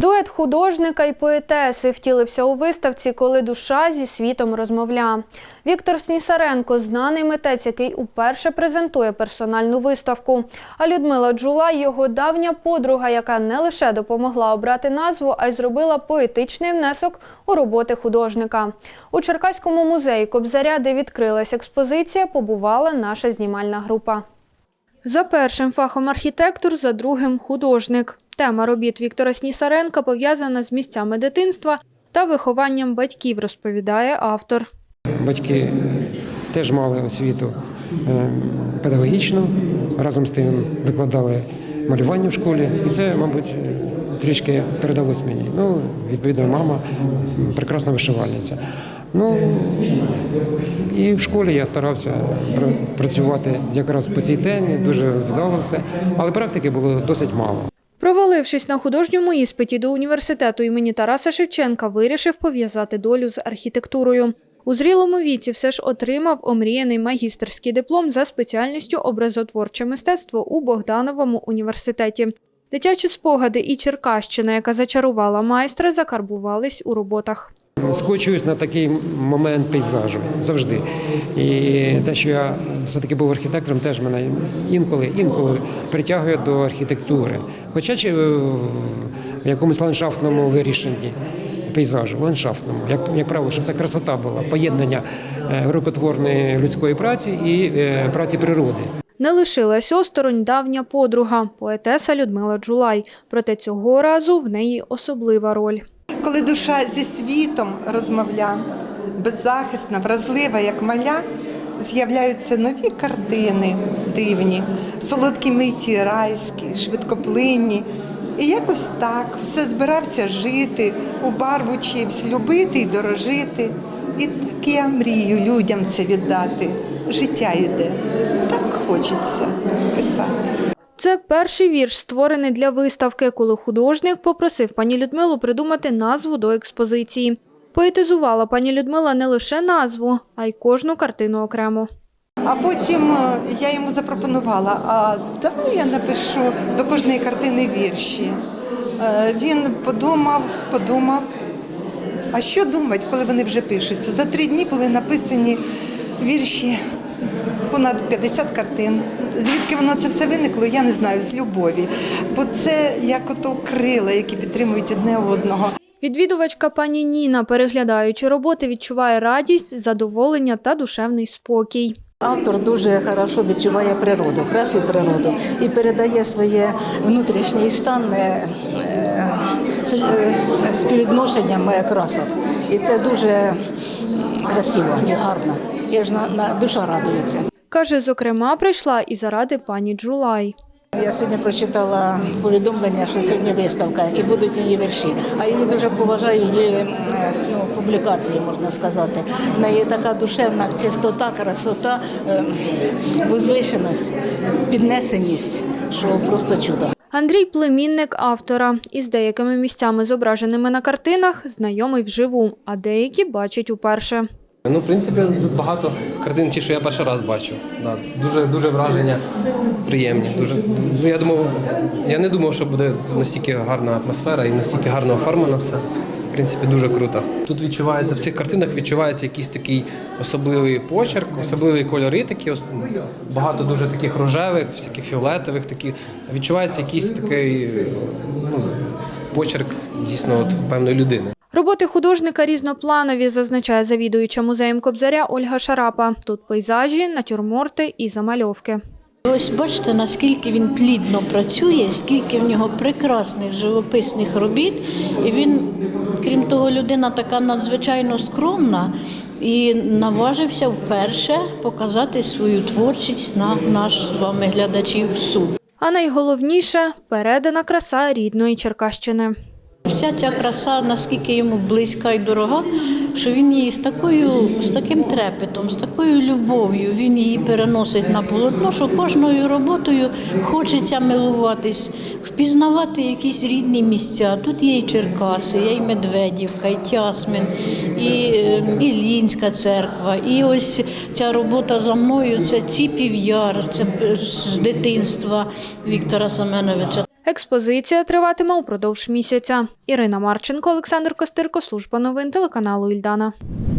Дует художника і поетеси втілився у виставці, коли душа зі світом розмовля. Віктор Снісаренко знаний митець, який уперше презентує персональну виставку. А Людмила Джулай його давня подруга, яка не лише допомогла обрати назву, а й зробила поетичний внесок у роботи художника. У Черкаському музеї Кобзаря, де відкрилась експозиція, побувала наша знімальна група. За першим фахом архітектор, за другим художник. Тема робіт Віктора Снісаренка пов'язана з місцями дитинства та вихованням батьків, розповідає автор. Батьки теж мали освіту е, педагогічну, разом з тим викладали малювання в школі, і це, мабуть, трішки передалось мені. Ну, відповідно, мама прекрасна вишивальниця. Ну і в школі я старався працювати якраз по цій темі, дуже вдало все, але практики було досить мало. Провалившись на художньому іспиті до університету імені Тараса Шевченка, вирішив пов'язати долю з архітектурою. У зрілому віці все ж отримав омріяний магістерський диплом за спеціальністю образотворче мистецтво у Богдановому університеті. Дитячі спогади і Черкащина, яка зачарувала майстра, закарбувались у роботах. Скочуюсь на такий момент пейзажу завжди. І те, що я все-таки був архітектором, теж мене інколи інколи притягує до архітектури. Хоча чи в якомусь ландшафтному вирішенні пейзажу, ландшафтному, як, як правило, щоб це красота була, поєднання е, рукотворної людської праці і е, праці природи. Не лишилась осторонь давня подруга, поетеса Людмила Джулай. Проте цього разу в неї особлива роль. Коли душа зі світом розмовля, беззахисна, вразлива, як маля, з'являються нові картини дивні, солодкі миті, райські, швидкоплинні. І якось так все збирався жити, у барву вчився любити і дорожити. І так я мрію людям це віддати. Життя йде, так хочеться писати. Це перший вірш, створений для виставки, коли художник попросив пані Людмилу придумати назву до експозиції. Поетизувала пані Людмила не лише назву, а й кожну картину окремо. А потім е, я йому запропонувала, а давай я напишу до кожної картини вірші. Е, Він подумав, подумав. А що думати, коли вони вже пишуться? За три дні були написані вірші понад 50 картин. Звідки воно це все виникло, я не знаю, з любові. Бо це як ото крила, які підтримують одне одного. Відвідувачка пані Ніна, переглядаючи роботи, відчуває радість, задоволення та душевний спокій. Автор дуже хорошо відчуває природу, красу природу і передає своє внутрішній стан е, е, е, співвідношенням е, красок. І це дуже красиво і гарно. І ж на, на душа радується. Каже, зокрема, прийшла і заради пані Джулай. Я сьогодні прочитала повідомлення, що сьогодні виставка і будуть її вірші. А її дуже поважаю її ну, публікації, можна сказати. В неї така душевна чистота, красота, е, возвишеність, піднесеність, що просто чудо. Андрій племінник автора. Із деякими місцями, зображеними на картинах, знайомий вживу, а деякі бачить уперше. Ну, в принципі, тут багато картин, ті, що я перший раз бачу. Да, дуже, дуже враження приємні. Дуже, ну, я, думав, я не думав, що буде настільки гарна атмосфера і настільки гарно оформлено все. В принципі, дуже круто. Тут відчувається, в цих картинах відчувається якийсь такий особливий почерк, особливі кольори, такі, багато дуже таких рожевих, всяких фіолетових, такі. Відчувається якийсь такий ну, почерк дійсно от, певної людини. Роботи художника різнопланові, зазначає завідуюча музеєм Кобзаря Ольга Шарапа. Тут пейзажі, натюрморти і замальовки. Ось бачите, наскільки він плідно працює, скільки в нього прекрасних живописних робіт. І він, крім того, людина така надзвичайно скромна і наважився вперше показати свою творчість на наш з вами глядачів суд. А найголовніше передана краса рідної Черкащини. Вся ця краса наскільки йому близька і дорога, що він її з такою, з таким трепетом, з такою любов'ю він її переносить на полотно, що кожною роботою хочеться милуватись, впізнавати якісь рідні місця. Тут є і Черкаси, є і Медведівка, і Тясмин, і, і Лінська церква. І ось ця робота за мною це Ціпів Яр, це з дитинства Віктора Семеновича. Експозиція триватиме упродовж місяця. Ірина Марченко, Олександр Костирко, служба новин телеканалу Ільдана.